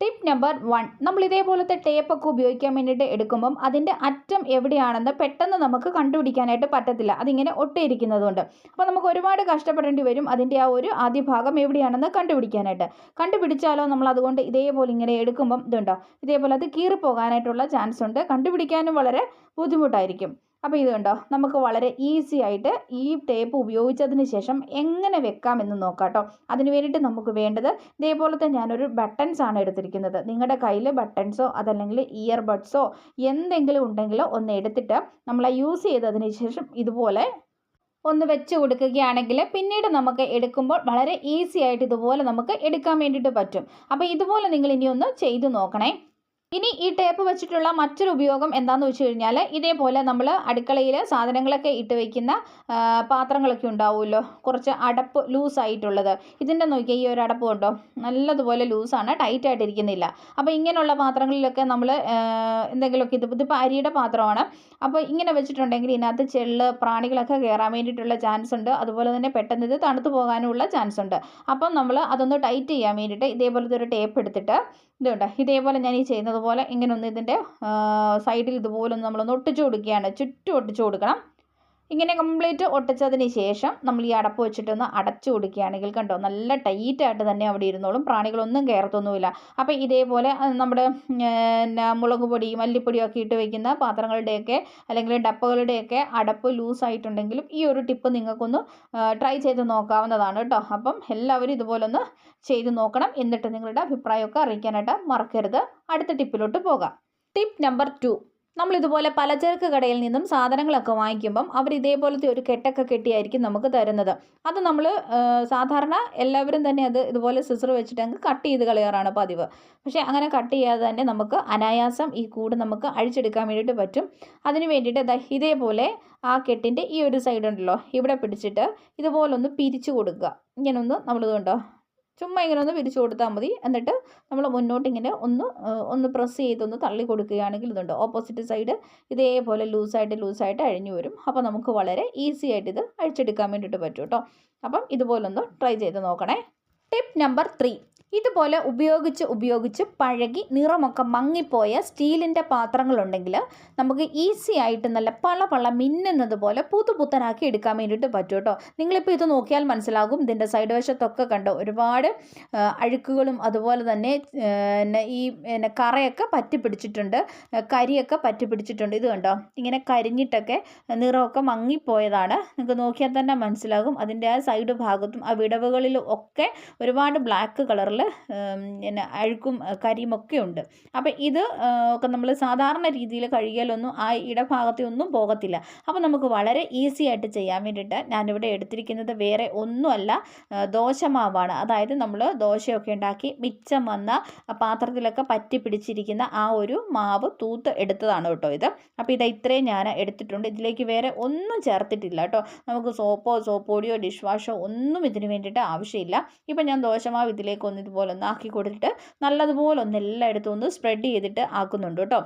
Tip number one നമ്മൾ ഇതേപോലത്തെ tape ടേപ്പൊക്കെ ഉപയോഗിക്കാൻ വേണ്ടിയിട്ട് എടുക്കുമ്പം അതിന്റെ അറ്റം എവിടെയാണെന്ന് പെട്ടെന്ന് നമുക്ക് കണ്ടുപിടിക്കാനായിട്ട് പറ്റത്തില്ല. അതിങ്ങനെ ഒട്ടിയിരിക്കുന്നതുകൊണ്ട്. അപ്പോൾ നമുക്ക് ഒരുപാട് കഷ്ടപ്പെടേണ്ടി വരും അതിന്റെ ആ ഒരു ആദ്യ ഭാഗം എവിടെയാണെന്ന് കണ്ടുപിടിക്കാനായിട്ട്. കണ്ടുപിടിച്ചാലോ നമ്മൾ അതുകൊണ്ട് ഇതേപോലെ ഇങ്ങനെ എടുക്കുമ്പം ഇതുണ്ടോ? ഇതേപോലെ അത് കീറിപ്പോകാനായിട്ടുള്ള ചാൻസ് ഉണ്ട്. കണ്ടുപിടിക്കാനും വളരെ ബുദ്ധിമുട്ടായിരിക്കും. അപ്പോൾ ഇത് കണ്ടോ? നമുക്ക് വളരെ ഈസി ആയിട്ട് ഈ ടേപ്പ് ഉപയോഗിച്ചതിന് ശേഷം എങ്ങനെ വെക്കാമെന്ന് നോക്കാം കേട്ടോ അതിന് വേണ്ടിയിട്ട് നമുക്ക് വേണ്ടത് ഇതേപോലത്തെ ഞാനൊരു ബട്ടൺസ് ആണ് എടുത്തിരിക്കുന്നത്. നിങ്ങളുടെ കയ്യിൽ ബട്ടൺസോ അതല്ലെങ്കിൽ ഇയർബഡ്സോ എന്തെങ്കിലും ഉണ്ടെങ്കിലോ ഒന്ന് എടുത്തിട്ട് നമ്മൾ യൂസ് ചെയ്തതിന് ശേഷം ഇതുപോലെ ഒന്ന് വെച്ച് കൊടുക്കുകയാണെങ്കിൽ പിന്നീട് നമുക്ക് എടുക്കുമ്പോൾ വളരെ ഈസി ആയിട്ട് ഇതുപോലെ നമുക്ക് എടുക്കാൻ വേണ്ടിയിട്ട് പറ്റും. അപ്പോൾ ഇതുപോലെ നിങ്ങൾ ഇനി ഒന്ന് ചെയ്തു നോക്കണേ. ഇനി ഈ ടേപ്പ് വെച്ചിട്ടുള്ള മറ്റൊരു ഉപയോഗം എന്താണെന്ന് വെച്ച് കഴിഞ്ഞാൽ ഇതേപോലെ നമ്മൾ അടുക്കളയിൽ സാധനങ്ങളൊക്കെ ഇട്ട് വയ്ക്കുന്ന പാത്രങ്ങളൊക്കെ ഉണ്ടാവുമല്ലോ. കുറച്ച് അടപ്പ് ലൂസായിട്ടുള്ളത് ഇതിന്റെ നോക്കിയാൽ ഈ ഒരു അടപ്പ് കൊണ്ടോ? നല്ലതുപോലെ ലൂസാണ് ടൈറ്റ് ആയിട്ടിരിക്കുന്നില്ല അപ്പോൾ ഇങ്ങനെയുള്ള പാത്രങ്ങളിലൊക്കെ നമ്മൾ എന്തെങ്കിലുമൊക്കെ ഇത് ഇതിപ്പോൾ അരിയുടെ പാത്രമാണ്. അപ്പോൾ ഇങ്ങനെ വെച്ചിട്ടുണ്ടെങ്കിൽ ഇതിനകത്ത് ചെള്ള് പ്രാണികളൊക്കെ കയറാൻ വേണ്ടിയിട്ടുള്ള ചാൻസ് ഉണ്ട്. അതുപോലെ തന്നെ പെട്ടെന്ന് ഇത് തണുത്തു പോകാനുള്ള ചാൻസ് ഉണ്ട്. അപ്പം നമ്മൾ അതൊന്ന് ടൈറ്റ് ചെയ്യാൻ വേണ്ടിയിട്ട് ഇതേപോലത്തെ ഒരു ടേപ്പ് എടുത്തിട്ട് ഇതുണ്ട്. ഇതേപോലെ ഞാൻ ഈ ചെയ്യുന്നത് പോലെ ഇങ്ങനെ ഒന്ന് ഇതിന്റെ സൈഡിൽ ഇതുപോലെ ഒന്ന് നമ്മളൊന്ന് ഒട്ടിച്ചു കൊടുക്കുകയാണ്. ചുറ്റും ഒട്ടിച്ചു കൊടുക്കണം. ഇങ്ങനെ കംപ്ലീറ്റ് ഒട്ടിച്ചതിന് ശേഷം നമ്മൾ ഈ അടപ്പ് വെച്ചിട്ടൊന്ന് അടച്ചു കൊടുക്കുകയാണെങ്കിൽ കണ്ടോ നല്ല ടൈറ്റായിട്ട് തന്നെ അവിടെ ഇരുന്നോളും പ്രാണികളൊന്നും കയറത്തൊന്നുമില്ല. അപ്പോൾ ഇതേപോലെ നമ്മുടെ പിന്നെ മുളക് പൊടി മല്ലിപ്പൊടിയും ഒക്കെ ഇട്ട് വയ്ക്കുന്ന പാത്രങ്ങളുടെയൊക്കെ അല്ലെങ്കിൽ ഡപ്പകളുടെയൊക്കെ അടപ്പ് ലൂസായിട്ടുണ്ടെങ്കിലും ഈ ഒരു ടിപ്പ് നിങ്ങൾക്കൊന്ന് ട്രൈ ചെയ്ത് നോക്കാവുന്നതാണ് കേട്ടോ അപ്പം എല്ലാവരും ഇതുപോലെ ഒന്ന് ചെയ്ത് നോക്കണം. എന്നിട്ട് നിങ്ങളുടെ അഭിപ്രായമൊക്കെ അറിയിക്കാനായിട്ട് മറക്കരുത്. അടുത്ത ടിപ്പിലോട്ട് പോകാം. ടിപ്പ് നമ്പർ ടു നമ്മൾ ഇതുപോലെ പലചരക്ക് കടയിൽ നിന്നും സാധനങ്ങളൊക്കെ വാങ്ങിക്കുമ്പം അവർ ഇതേപോലത്തെ ഒരു കെട്ടൊക്കെ കെട്ടിയായിരിക്കും നമുക്ക് തരുന്നത്. അത് നമ്മൾ സാധാരണ എല്ലാവരും തന്നെ അത് ഇതുപോലെ സിസർ വെച്ചിട്ട് അങ്ങ് കട്ട് ചെയ്ത് കളയാറാണ് പതിവ്. പക്ഷേ അങ്ങനെ കട്ട് ചെയ്യാതെ തന്നെ നമുക്ക് അനായാസം ഈ കൂട് നമുക്ക് അഴിച്ചെടുക്കാൻ വേണ്ടിയിട്ട് പറ്റും. അതിന് വേണ്ടിയിട്ട് ഇതേപോലെ ആ കെട്ടിന്റെ ഈ ഒരു സൈഡ് ഉണ്ടല്ലോ ഇവിടെ പിടിച്ചിട്ട് ഇതുപോലൊന്ന് പിരിച്ചു കൊടുക്കുക. ഇങ്ങനൊന്ന് നമ്മളിത് കണ്ടോ ചുമ്മാ ഇങ്ങനെ ഒന്ന് പിരിച്ചു കൊടുത്താൽ മതി. എന്നിട്ട് നമ്മൾ മുന്നോട്ട് ഇങ്ങനെ ഒന്ന് ഒന്ന് പ്രസ് ചെയ്തൊന്ന് തള്ളി കൊടുക്കുകയാണെങ്കിൽ ഇതുണ്ട്. ഓപ്പോസിറ്റ് സൈഡ് ഇതേപോലെ ലൂസായിട്ട് ലൂസായിട്ട് അഴിഞ്ഞു വരും. അപ്പോൾ നമുക്ക് വളരെ ഈസി ആയിട്ട് ഇത് അഴിച്ചെടുക്കാൻ വേണ്ടിയിട്ട് പറ്റും കേട്ടോ അപ്പം ഇതുപോലൊന്ന് ട്രൈ ചെയ്ത് നോക്കണേ. ടിപ്പ് നമ്പർ ത്രീ ഇതുപോലെ ഉപയോഗിച്ച് ഉപയോഗിച്ച് പഴകി നിറമൊക്കെ മങ്ങിപ്പോയ സ്റ്റീലിന്റെ പാത്രങ്ങളുണ്ടെങ്കിൽ നമുക്ക് ഈസി ആയിട്ട് നല്ല പള പള മിന്നുന്നത് പോലെ പുതുപുത്തനാക്കി എടുക്കാൻ വേണ്ടിയിട്ട് പറ്റും കേട്ടോ. നിങ്ങളിപ്പോൾ ഇത് നോക്കിയാൽ മനസ്സിലാകും. ഇതിന്റെ സൈഡ് വശത്തൊക്കെ കണ്ടോ ഒരുപാട് അഴുക്കുകളും അതുപോലെ തന്നെ ഈ കറയൊക്കെ പറ്റി പിടിച്ചിട്ടുണ്ട്. കരിയൊക്കെ പറ്റി പിടിച്ചിട്ടുണ്ട്. ഇത് കണ്ടോ? ഇങ്ങനെ കരിഞ്ഞിട്ടൊക്കെ നിറമൊക്കെ മങ്ങിപ്പോയതാണ്. നിങ്ങൾക്ക് നോക്കിയാൽ തന്നെ മനസ്സിലാകും. അതിന്റെ ആ സൈഡ് ഭാഗത്തും ആ വിടവുകളിലും ഒക്കെ ഒരുപാട് ബ്ലാക്ക് കളറിൽ പിന്നെ അഴുക്കും കരിയുമൊക്കെ ഉണ്ട്. അപ്പോൾ ഇത് ഒക്കെ നമ്മൾ സാധാരണ രീതിയിൽ കഴുകിയാലൊന്നും ആ ഇടഭാഗത്തെ ഒന്നും പോകത്തില്ല. അപ്പോൾ നമുക്ക് വളരെ ഈസി ആയിട്ട് ചെയ്യാൻ വേണ്ടിയിട്ട് ഞാനിവിടെ എടുത്തിരിക്കുന്നത് വേറെ ഒന്നുമല്ല ദോശമാവാണ്. അതായത് നമ്മൾ ദോശയൊക്കെ ഉണ്ടാക്കി മിച്ചം വന്ന പാത്രത്തിലൊക്കെ പറ്റി പിടിച്ചിരിക്കുന്ന ആ ഒരു മാവ് തൂത്ത് എടുത്തതാണ് കേട്ടോ ഇത്. അപ്പോൾ ഇത് ഇത്രയും ഞാൻ എടുത്തിട്ടുണ്ട്. ഇതിലേക്ക് വേറെ ഒന്നും ചേർത്തിട്ടില്ല കേട്ടോ. നമുക്ക് സോപ്പോ സോപ്പ് പൊടിയോ ഡിഷ് വാഷോ ഒന്നും ഇതിന് വേണ്ടിയിട്ട് ആവശ്യമില്ല. ഇപ്പം ഞാൻ ദോശമാവ് ഇതിലേക്ക് ഒന്ന് ഇതുപോലെ ഒന്ന് ആക്കി കൊടുത്തിട്ട് നല്ലതുപോലെ ഒന്ന് എല്ലായിടത്തും ഒന്ന് സ്പ്രെഡ് ചെയ്തിട്ട് ആക്കുന്നുണ്ട് കേട്ടോ.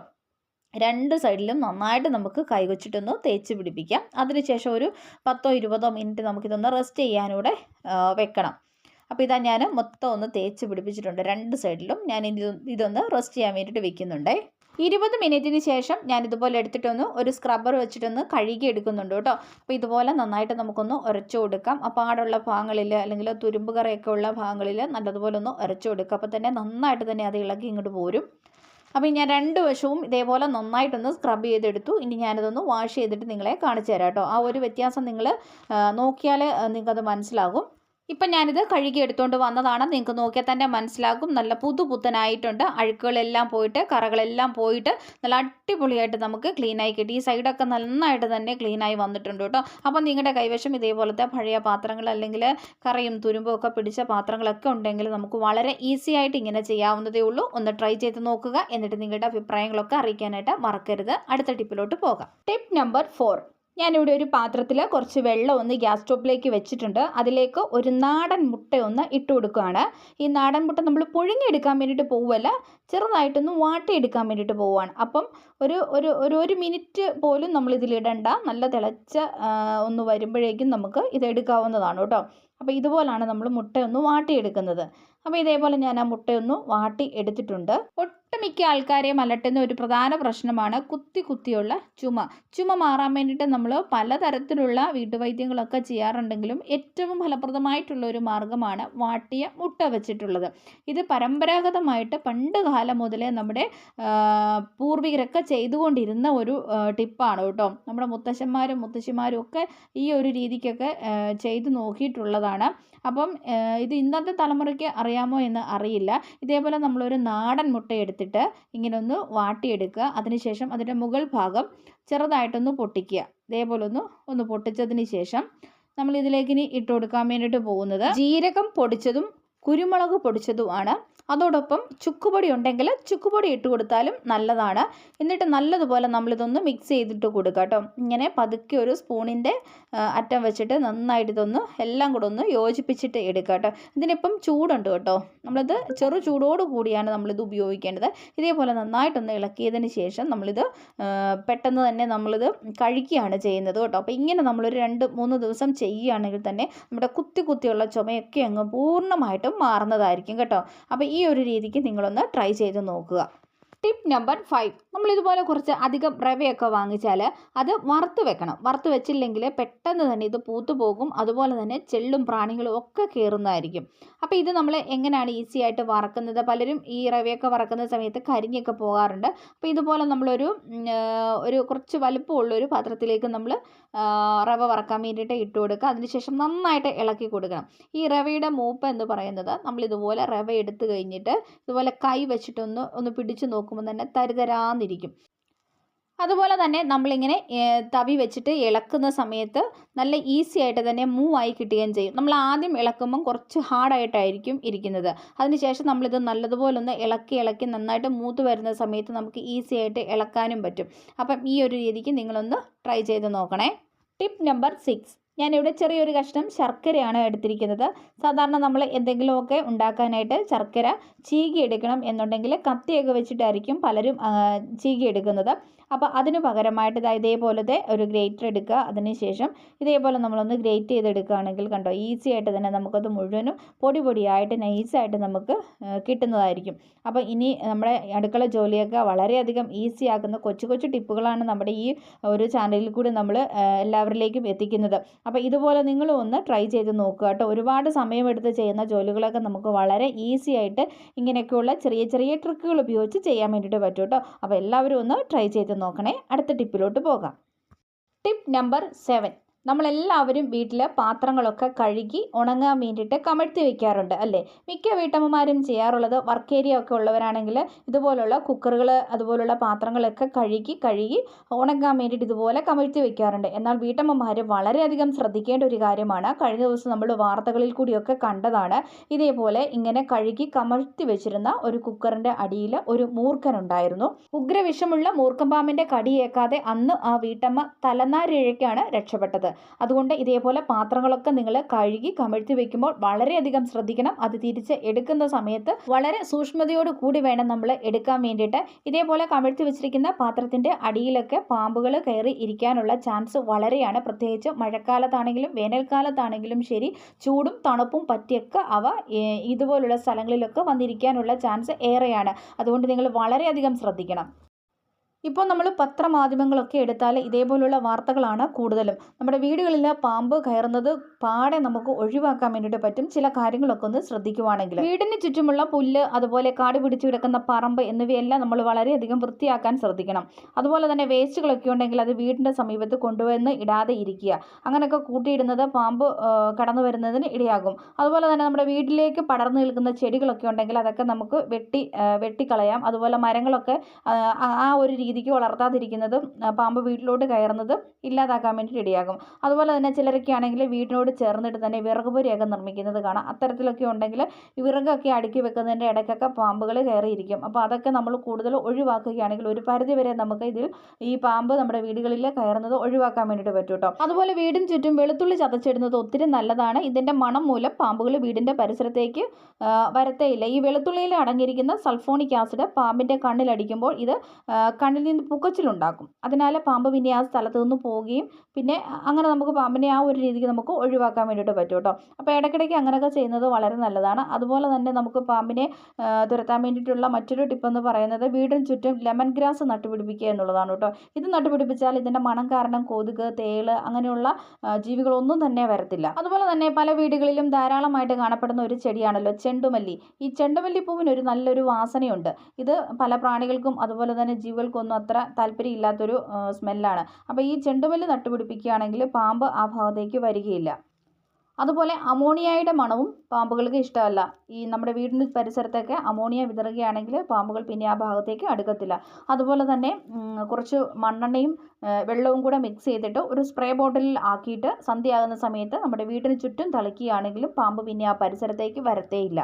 രണ്ട് സൈഡിലും നന്നായിട്ട് നമുക്ക് കൈവച്ചിട്ടൊന്ന് തേച്ച് പിടിപ്പിക്കാം. അതിനുശേഷം ഒരു പത്തോ ഇരുപതോ മിനിറ്റ് നമുക്കിതൊന്ന് റെസ്റ്റ് ചെയ്യാനൂടെ വെക്കണം. അപ്പോൾ ഇതാ ഞാൻ മൊത്തം ഒന്ന് തേച്ച് പിടിപ്പിച്ചിട്ടുണ്ട്. രണ്ട് സൈഡിലും ഞാൻ ഇത് ഇതൊന്ന് റെസ്റ്റ് ചെയ്യാൻ വേണ്ടിയിട്ട് വെക്കുന്നുണ്ടേ. ഇരുപത് മിനിറ്റിന് ശേഷം ഞാൻ ഇതുപോലെ എടുത്തിട്ടൊന്ന് ഒരു സ്ക്രബ്ബർ വെച്ചിട്ടൊന്ന് കഴുകി എടുക്കുന്നുണ്ട് കേട്ടോ. അപ്പോൾ ഇതുപോലെ നന്നായിട്ട് നമുക്കൊന്ന് ഉരച്ചു കൊടുക്കാം. ആ പാടുള്ള ഭാഗങ്ങളിൽ അല്ലെങ്കിൽ തുരുമ്പ് കറയൊക്കെ ഉള്ള ഭാഗങ്ങളിൽ നല്ലതുപോലെ ഒന്ന് ഉരച്ചു കൊടുക്കുക. അപ്പോൾ തന്നെ നന്നായിട്ട് തന്നെ അത് ഇളകി ഇങ്ങോട്ട് പോരും. അപ്പോൾ ഞാൻ രണ്ട് വശവും ഇതേപോലെ നന്നായിട്ടൊന്ന് സ്ക്രബ് ചെയ്തെടുത്തു. ഇനി ഞാനിതൊന്ന് വാഷ് ചെയ്തിട്ട് നിങ്ങളെ കാണിച്ചു തരാം കേട്ടോ. ആ ഒരു വ്യത്യാസം നിങ്ങൾ നോക്കിയാൽ നിങ്ങൾക്കത് മനസ്സിലാകും. ഇപ്പം ഞാനിത് കഴുകി എടുത്തുകൊണ്ട് വന്നതാണ്. നിങ്ങൾക്ക് നോക്കിയാൽ തന്നെ മനസ്സിലാകും. നല്ല പുതു പുത്തനായിട്ടുണ്ട്. അഴുക്കുകളെല്ലാം പോയിട്ട് കറകളെല്ലാം പോയിട്ട് നല്ല അടിപൊളിയായിട്ട് നമുക്ക് ക്ലീനായി കിട്ടി. ഈ സൈഡൊക്കെ നന്നായിട്ട് തന്നെ ക്ലീനായി വന്നിട്ടുണ്ട് കേട്ടോ. അപ്പം നിങ്ങളുടെ കൈവശം ഇതേപോലത്തെ പഴയ പാത്രങ്ങൾ അല്ലെങ്കിൽ കറയും തുരുമ്പും ഒക്കെ പിടിച്ച പാത്രങ്ങളൊക്കെ ഉണ്ടെങ്കിൽ നമുക്ക് വളരെ ഈസി ആയിട്ട് ഇങ്ങനെ ചെയ്യാവുന്നതേ ഉള്ളൂ. ഒന്ന് ട്രൈ ചെയ്ത് നോക്കുക. എന്നിട്ട് നിങ്ങളുടെ അഭിപ്രായങ്ങളൊക്കെ അറിയിക്കാനായിട്ട് മറക്കരുത്. അടുത്ത ടിപ്പിലോട്ട് പോകാം. ടിപ്പ് നമ്പർ ഫോർ ഞാനിവിടെ ഒരു പാത്രത്തിൽ കുറച്ച് വെള്ളം ഒന്ന് ഗ്യാസ് സ്റ്റോപ്പിലേക്ക് വെച്ചിട്ടുണ്ട്. അതിലേക്ക് ഒരു നാടൻ മുട്ട ഒന്ന് ഇട്ട് കൊടുക്കുകയാണ്. ഈ നാടൻ മുട്ട നമ്മൾ പുഴുങ്ങിയെടുക്കാൻ വേണ്ടിയിട്ട് പോവുമല്ല ചെറുതായിട്ടൊന്ന് വാട്ടിയെടുക്കാൻ വേണ്ടിയിട്ട് പോവുകയാണ്. അപ്പം ഒരു ഒരു ഒരു ഒരു മിനിറ്റ് പോലും നമ്മൾ ഇതിലിടണ്ട. നല്ല തിളച്ച ഒന്ന് വരുമ്പോഴേക്കും നമുക്ക് ഇത് എടുക്കാവുന്നതാണ് കേട്ടോ. അപ്പോൾ ഇതുപോലാണ് നമ്മൾ മുട്ട മുട്ടയൊന്ന് വാട്ടിയെടുക്കുന്നത്. അപ്പോൾ ഇതേപോലെ ഞാൻ ആ മുട്ടയൊന്ന് വാട്ടി എടുത്തിട്ടുണ്ട്. ഒട്ടുമിക്ക ആൾക്കാരെയും അലട്ടുന്ന ഒരു പ്രധാന പ്രശ്നമാണ് കുത്തി കുത്തിയുള്ള ചുമ. ചുമ മാറാൻ വേണ്ടിയിട്ട് നമ്മൾ പലതരത്തിലുള്ള വീട്ടുവൈദ്യങ്ങളൊക്കെ ചെയ്യാറുണ്ടെങ്കിലും ഏറ്റവും ഫലപ്രദമായിട്ടുള്ള ഒരു മാർഗമാണ് വാട്ടിയ മുട്ട വെച്ചിട്ടുള്ളത്. ഇത് പരമ്പരാഗതമായിട്ട് പണ്ട് കാലം മുതലേ നമ്മുടെ പൂർവികരൊക്കെ ചെയ്തുകൊണ്ടിരുന്ന ഒരു ടിപ്പാണ് കേട്ടോ. നമ്മുടെ മുത്തശ്ശന്മാരും മുത്തശ്ശിമാരും ഒക്കെ ഈ ഒരു രീതിക്കൊക്കെ ചെയ്തു നോക്കിയിട്ടുള്ളതാണ്. അപ്പം ഇത് ഇന്നത്തെ തലമുറയ്ക്ക് അറിയാമോ എന്ന് അറിയില്ല. ഇതേപോലെ നമ്മളൊരു നാടൻ മുട്ട എടുത്തിട്ട് ഇങ്ങനെ ഒന്ന് വാട്ടിയെടുക്കുക. അതിനുശേഷം അതിന്റെ മുകൾ ഭാഗം ചെറുതായിട്ടൊന്ന് പൊട്ടിക്കുക. ഇതേപോലെ ഒന്ന് ഒന്ന് പൊട്ടിച്ചതിന് ശേഷം നമ്മൾ ഇതിലേക്ക് ഇനി ഇട്ട് കൊടുക്കാൻ വേണ്ടിയിട്ട് പോകുന്നത് ജീരകം പൊടിച്ചതും കുരുമുളക് പൊടിച്ചതുമാണ്. അതോടൊപ്പം ചുക്കുപൊടി ഉണ്ടെങ്കിൽ ചുക്കുപൊടി ഇട്ട് കൊടുത്താലും നല്ലതാണ്. എന്നിട്ട് നല്ലതുപോലെ നമ്മളിതൊന്ന് മിക്സ് ചെയ്തിട്ട് കൊടുക്കുക കേട്ടോ. ഇങ്ങനെ പതുക്കെ ഒരു സ്പൂണിന്റെ അറ്റം വെച്ചിട്ട് നന്നായിട്ട് ഇതൊന്ന് എല്ലാം കൂടെ ഒന്ന് യോജിപ്പിച്ചിട്ട് എടുക്കുക കേട്ടോ. ഇതിനിപ്പം ചൂടുണ്ട് കേട്ടോ. നമ്മളിത് ചെറു ചൂടോട് കൂടിയാണ് നമ്മളിത് ഉപയോഗിക്കേണ്ടത്. ഇതേപോലെ നന്നായിട്ടൊന്ന് ഇളക്കിയതിന് ശേഷം നമ്മളിത് പെട്ടെന്ന് തന്നെ നമ്മളിത് കഴിക്കുകയാണ് ചെയ്യുന്നത് കേട്ടോ. അപ്പോൾ ഇങ്ങനെ നമ്മളൊരു രണ്ട് മൂന്ന് ദിവസം ചെയ്യുകയാണെങ്കിൽ തന്നെ നമ്മുടെ കുത്തി കുത്തിയുള്ള ചുമയൊക്കെ അങ്ങ് പൂർണമായിട്ടും മാറുന്നതായിരിക്കും കേട്ടോ. അപ്പോൾ ഈ ഒരു രീതിക്ക് നിങ്ങളൊന്ന് ട്രൈ ചെയ്ത് നോക്കുക. ടിപ്പ് നമ്പർ ഫൈവ് നമ്മൾ ഇതുപോലെ കുറച്ച് അധികം റവയൊക്കെ വാങ്ങിച്ചാൽ അത് വറുത്ത് വെക്കണം. വറുത്ത് വെച്ചില്ലെങ്കിൽ പെട്ടെന്ന് തന്നെ ഇത് പൂത്തുപോകും. അതുപോലെ തന്നെ ചെള്ളും പ്രാണികളും ഒക്കെ കയറുന്നതായിരിക്കും. അപ്പോൾ ഇത് നമ്മൾ എങ്ങനെയാണ് ഈസി ആയിട്ട് വറക്കുന്നത്? പലരും ഈ റവയൊക്കെ വറക്കുന്ന സമയത്ത് കരിഞ്ഞൊക്കെ പോകാറുണ്ട്. അപ്പോൾ ഇതുപോലെ നമ്മളൊരു ഒരു കുറച്ച് വലുപ്പമുള്ള ഒരു പാത്രത്തിലേക്ക് നമ്മൾ റവ വറക്കാൻ വേണ്ടിയിട്ട് ഇട്ട് കൊടുക്കുക. അതിനുശേഷം നന്നായിട്ട് ഇളക്കി കൊടുക്കണം. ഈ റവയുടെ മൂപ്പ് എന്ന് പറയുന്നത് നമ്മൾ ഇതുപോലെ റവ എടുത്തു കഴിഞ്ഞിട്ട് ഇതുപോലെ കൈ വെച്ചിട്ടൊന്ന് ഒന്ന് പിടിച്ചു നോക്കുമ്പോൾ തന്നെ തരിതരാന്നിരിക്കും. അതുപോലെ തന്നെ നമ്മളിങ്ങനെ തവി വെച്ചിട്ട് ഇളക്കുന്ന സമയത്ത് നല്ല ഈസി ആയിട്ട് തന്നെ മൂവ് ആയി കിട്ടുകയും ചെയ്യും. നമ്മൾ ആദ്യം ഇളക്കുമ്പം കുറച്ച് ഹാർഡായിട്ടായിരിക്കും ഇരിക്കുന്നത്. അതിനുശേഷം നമ്മളിത് നല്ലതുപോലെ ഒന്ന് ഇളക്കി ഇളക്കി നന്നായിട്ട് മൂത്ത് വരുന്ന സമയത്ത് നമുക്ക് ഈസി ആയിട്ട് ഇളക്കാനും പറ്റും. അപ്പം ഈ ഒരു രീതിക്ക് നിങ്ങളൊന്ന് ട്രൈ ചെയ്ത് നോക്കണേ. Tip number six. ഞാനിവിടെ ചെറിയൊരു കഷ്ണം ശർക്കരയാണ് എടുത്തിരിക്കുന്നത്. സാധാരണ നമ്മൾ എന്തെങ്കിലുമൊക്കെ ഉണ്ടാക്കാനായിട്ട് ശർക്കര ചീകി എടുക്കണം എന്നുണ്ടെങ്കിൽ കത്തിയൊക്കെ വെച്ചിട്ടായിരിക്കും പലരും ചീകിയെടുക്കുന്നത് അപ്പോൾ അതിന് പകരമായിട്ട് ഇതാ ഇതേപോലത്തെ ഒരു ഗ്രേറ്റർ എടുക്കുക. അതിനുശേഷം ഇതേപോലെ നമ്മളൊന്ന് ഗ്രേറ്റ് ചെയ്തെടുക്കുകയാണെങ്കിൽ കണ്ടോ ഈസി ആയിട്ട് തന്നെ നമുക്കത് മുഴുവനും പൊടി പൊടിയായിട്ട് നൈസായിട്ട് നമുക്ക് കിട്ടുന്നതായിരിക്കും. അപ്പോൾ ഇനി നമ്മുടെ അടുക്കള ജോലിയൊക്കെ വളരെയധികം ഈസി ആക്കുന്ന കൊച്ചു കൊച്ചു ടിപ്പുകളാണ് നമ്മുടെ ഈ ഒരു ചാനലിൽ കൂടി നമ്മൾ എല്ലാവരിലേക്കും എത്തിക്കുന്നത്. അപ്പോൾ ഇതുപോലെ നിങ്ങളും ഒന്ന് ട്രൈ ചെയ്ത് നോക്കുക കേട്ടോ. ഒരുപാട് സമയമെടുത്ത് ചെയ്യുന്ന ജോലികളൊക്കെ നമുക്ക് വളരെ ഈസി ആയിട്ട് ഇങ്ങനെയൊക്കെയുള്ള ചെറിയ ചെറിയ ട്രിക്കുകൾ ഉപയോഗിച്ച് ചെയ്യാൻ വേണ്ടിയിട്ട് പറ്റും കേട്ടോ. അപ്പോൾ എല്ലാവരും ഒന്ന് ട്രൈ ചെയ്ത് നോക്കണേ. അടുത്ത ടിപ്പിലോട്ട് പോകാം. ടിപ്പ് നമ്പർ സെവൻ നമ്മളെല്ലാവരും വീട്ടിൽ പാത്രങ്ങളൊക്കെ കഴുകി ഉണങ്ങാൻ വേണ്ടിയിട്ട് കമഴ്ത്തി വയ്ക്കാറുണ്ട് അല്ലേ? മിക്ക വീട്ടമ്മമാരും ചെയ്യാറുള്ളത് വർക്ക് ഏരിയ ഒക്കെ ഉള്ളവരാണെങ്കിൽ ഇതുപോലുള്ള കുക്കറുകൾ അതുപോലുള്ള പാത്രങ്ങളൊക്കെ കഴുകി കഴുകി ഉണങ്ങാൻ വേണ്ടിയിട്ട് ഇതുപോലെ കമഴ്ത്തി വയ്ക്കാറുണ്ട് എന്നാൽ വീട്ടമ്മമാർ വളരെയധികം ശ്രദ്ധിക്കേണ്ട ഒരു കാര്യമാണ് കഴിഞ്ഞ ദിവസം നമ്മൾ വാർത്തകളിൽ കൂടിയൊക്കെ കണ്ടതാണ് ഇതേപോലെ ഇങ്ങനെ കഴുകി കമഴ്ത്തി വെച്ചിരുന്ന ഒരു കുക്കറിന്റെ അടിയിൽ ഒരു മൂർഖനുണ്ടായിരുന്നു. ഉഗ്രവിഷമുള്ള മൂർഖൻ പാമ്പിന്റെ കടിയേക്കാതെ അന്ന് ആ വീട്ടമ്മ തലനാരിഴയ്ക്കാണ് രക്ഷപ്പെട്ടത്. അതുകൊണ്ട് ഇതേപോലെ പാത്രങ്ങളൊക്കെ നിങ്ങൾ കഴുകി കമഴ്ത്തി വെക്കുമ്പോൾ വളരെയധികം ശ്രദ്ധിക്കണം. അത് തിരിച്ച് എടുക്കുന്ന സമയത്ത് വളരെ സൂക്ഷ്മതയോട് കൂടി വേണം നമ്മൾ എടുക്കാൻ വേണ്ടിയിട്ട്. ഇതേപോലെ കമഴ്ത്തി വെച്ചിരിക്കുന്ന പാത്രത്തിന്റെ അടിയിലൊക്കെ പാമ്പുകൾ കയറി ഇരിക്കാനുള്ള ചാൻസ് വളരെയാണ്. പ്രത്യേകിച്ച് മഴക്കാലത്താണെങ്കിലും വേനൽക്കാലത്താണെങ്കിലും ശരി ചൂടും തണുപ്പും പറ്റിയൊക്കെ അവ ഇതുപോലുള്ള സ്ഥലങ്ങളിലൊക്കെ വന്നിരിക്കാനുള്ള ചാൻസ് ഏറെയാണ്. അതുകൊണ്ട് നിങ്ങൾ വളരെയധികം ശ്രദ്ധിക്കണം. ഇപ്പോൾ നമ്മൾ പത്രമാധ്യമങ്ങളൊക്കെ എടുത്താൽ ഇതേപോലുള്ള വാർത്തകളാണ് കൂടുതലും. നമ്മുടെ വീടുകളിൽ പാമ്പ് കയറുന്നത് പാടെ നമുക്ക് ഒഴിവാക്കാൻ വേണ്ടിയിട്ട് പറ്റും. ചില കാര്യങ്ങളൊക്കെ ഒന്ന് ശ്രദ്ധിക്കുവാണെങ്കിൽ വീടിന് ചുറ്റുമുള്ള പുല്ല് അതുപോലെ കാട് പിടിച്ചു കിടക്കുന്ന പറമ്പ് എന്നിവയെല്ലാം നമ്മൾ വളരെയധികം വൃത്തിയാക്കാൻ ശ്രദ്ധിക്കണം. അതുപോലെ തന്നെ വേസ്റ്റുകളൊക്കെ ഉണ്ടെങ്കിൽ അത് വീടിന്റെ സമീപത്ത് കൊണ്ടുവന്ന് ഇടാതെ ഇരിക്കുക. അങ്ങനെയൊക്കെ കൂട്ടിയിടുന്നത് പാമ്പ് കടന്നു വരുന്നതിന് ഇടയാകും. അതുപോലെ തന്നെ നമ്മുടെ വീട്ടിലേക്ക് പടർന്നു നിൽക്കുന്ന ചെടികളൊക്കെ ഉണ്ടെങ്കിൽ അതൊക്കെ നമുക്ക് വെട്ടി വെട്ടിക്കളയാം. അതുപോലെ മരങ്ങളൊക്കെ ആ ഒരു രീതിക്ക് വളർത്താതിരിക്കുന്നതും പാമ്പ് വീട്ടിലോട്ട് കയറുന്നതും ഇല്ലാതാക്കാൻ വേണ്ടി റെഡിയാകും. അതുപോലെ തന്നെ ചിലരൊക്കെ ആണെങ്കിൽ വീടിനോട് ചേർന്നിട്ട് തന്നെ വിറക് പുരയൊക്കെ നിർമ്മിക്കുന്നത് കാണാം. അത്തരത്തിലൊക്കെ ഉണ്ടെങ്കിൽ വിറകൊക്കെ അടുക്കി വെക്കുന്നതിന്റെ ഇടയ്ക്കൊക്കെ പാമ്പുകൾ കയറിയിരിക്കും. അപ്പോൾ അതൊക്കെ നമ്മൾ കൂടുതൽ ഒഴിവാക്കുകയാണെങ്കിൽ ഒരു പരിധിവരെ നമുക്ക് ഇതിൽ ഈ പാമ്പ് നമ്മുടെ വീടുകളിൽ കയറുന്നത് ഒഴിവാക്കാൻ വേണ്ടിയിട്ട് പറ്റും കേട്ടോ. അതുപോലെ വീടിന് ചുറ്റും വെളുത്തുള്ളി ചതച്ചിടുന്നത് ഒത്തിരി നല്ലതാണ്. ഇതിന്റെ മണം മൂലം പാമ്പുകൾ വീടിന്റെ പരിസരത്തേക്ക് വരത്തേയില്ല. ഈ വെളുത്തുള്ളിയിൽ അടങ്ങിയിരിക്കുന്ന സൾഫോണിക് ആസിഡ് പാമ്പിന്റെ കണ്ണിലടിക്കുമ്പോൾ ഇത് ആ, നിന്ന് പുകച്ചിലുണ്ടാക്കും. അതിനാൽ പാമ്പ് പിന്നെ ആ സ്ഥലത്ത് നിന്ന് പോവുകയും പിന്നെ അങ്ങനെ നമുക്ക് പാമ്പിനെ ആ ഒരു രീതിക്ക് നമുക്ക് ഒഴിവാക്കാൻ വേണ്ടിയിട്ട് പറ്റും കേട്ടോ അപ്പോൾ ഇടയ്ക്കിടയ്ക്ക് അങ്ങനെയൊക്കെ ചെയ്യുന്നത് വളരെ നല്ലതാണ്. അതുപോലെ തന്നെ നമുക്ക് പാമ്പിനെ തുരത്താൻ വേണ്ടിയിട്ടുള്ള മറ്റൊരു ടിപ്പ് എന്ന് പറയുന്നത് വീടിന് ചുറ്റും ലെമൺ ഗ്രാസ് നട്ടുപിടിപ്പിക്കുക എന്നുള്ളതാണ് കേട്ടോ ഇത് നട്ടുപിടിപ്പിച്ചാൽ ഇതിന്റെ മണം കാരണം കൊതുക് തേൾ അങ്ങനെയുള്ള ജീവികളൊന്നും തന്നെ വരത്തില്ല. അതുപോലെ തന്നെ പല വീടുകളിലും ധാരാളമായിട്ട് കാണപ്പെടുന്ന ഒരു ചെടിയാണല്ലോ ചെണ്ടുമല്ലി. ഈ ചെണ്ടുമല്ലി പൂവിന് ഒരു നല്ലൊരു വാസനയുണ്ട്. ഇത് പല പ്രാണികൾക്കും അതുപോലെ തന്നെ ജീവികൾക്കൊന്നും അത്ര താല്പര്യമില്ലാത്തൊരു സ്മെല്ലാണ്. അപ്പോൾ ഈ ചെണ്ടുമല്ലി നട്ടുപിടിപ്പിക്കുകയാണെങ്കിൽ പാമ്പ് ആ ഭാഗത്തേക്ക് വരികയില്ല. അതുപോലെ അമോണിയയുടെ മണവും പാമ്പുകൾക്ക് ഇഷ്ടമല്ല. ഈ നമ്മുടെ വീടിന്റെ പരിസരത്തൊക്കെ അമോണിയ വിതറുകയാണെങ്കിൽ പാമ്പുകൾ പിന്നെ ആ ഭാഗത്തേക്ക് അടുക്കത്തില്ല. അതുപോലെ തന്നെ കുറച്ച് മണ്ണെണ്ണയും വെള്ളവും കൂടെ മിക്സ് ചെയ്തിട്ട് ഒരു സ്പ്രേ ബോട്ടിലിൽ ആക്കിയിട്ട് സന്ധ്യയാകുന്ന സമയത്ത് നമ്മുടെ വീടിന് ചുറ്റും തളിക്കുകയാണെങ്കിലും പാമ്പ് പിന്നെ ആ പരിസരത്തേക്ക് വരത്തേയില്ല.